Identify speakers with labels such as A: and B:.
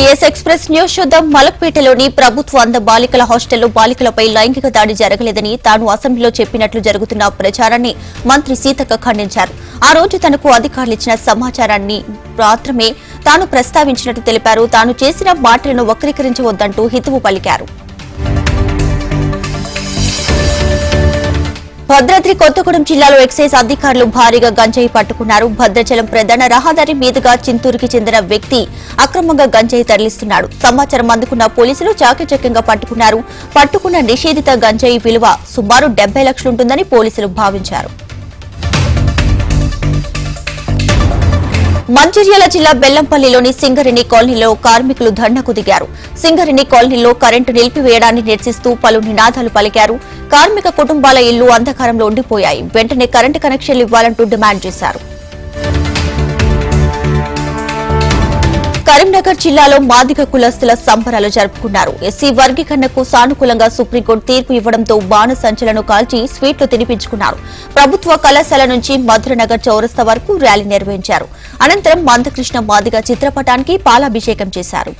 A: TS express news చూద్దాం. మలక్పేటలోని ప్రభుత్వ అంద బాలికల హాస్టల్లో బాలికలపై లైంగిక దాడి జరగలేదని తాను అసెంబ్లీలో చెప్పినట్లు జరుగుతున్న ప్రచారాన్ని మంత్రి సీతక్క ఖండించారు. ఆ రోజు తనకు అధికారులు ఇచ్చిన సమాచారాన్ని మాత్రమే తాను ప్రస్తావించినట్టు తెలిపారు. తాను చేసిన మాటలను వక్రీకరించవద్దంటూ హితవు పలికారు. భద్రాద్రి కొత్తగూడెం జిల్లాలో ఎక్సైజ్ అధికారులు భారీగా గంజాయి పట్టుకున్నారు. భద్రాచలం ప్రధాన రహదారి మీదుగా చింతూరుకి చెందిన వ్యక్తి అక్రమంగా గంజాయి తరలిస్తున్నాడు. సమాచారం అందుకున్న పోలీసులు చాకచక్యంగా పట్టుకున్నారు. పట్టుకున్న నిషేధిత గంజాయి విలువ సుమారు డెబ్బై లక్షలుంటుందని పోలీసులు భావించారు. మంచిర్యాల జిల్లా బెల్లంపల్లిలోని సింగరిణి కాలనీలో కార్మికులు ధర్నాకు దిగారు. సింగరిణి కాలనీలో కరెంటు నిలిపివేయడాన్ని నిరసిస్తూ పలు నినాదాలు పలికారు. కార్మిక కుటుంబాల ఇళ్ళు అంధకారంలో ఉండిపోయాయి. వెంటనే కరెంటు కనెక్షన్లు ఇవ్వాలంటూ డిమాండ్ చేశారు. కరీంనగర్ జిల్లాలో మాదిగ కులస్తుల సంబరాలు జరుపుకున్నారు. ఎస్సీ వర్గీకరణకు సానుకూలంగా సుప్రీంకోర్టు తీర్పు ఇవ్వడంతో బాణ సంచలను కాల్చి స్వీట్లు తినిపించుకున్నారు. ప్రభుత్వ కళాశాల నుంచి మధురనగర్ చౌరస్తా వరకు ర్యాలీ నిర్వహించారు. అనంతరం మందకృష్ణ మాదిగ చిత్రపటానికి పాలాభిషేకం చేశారు.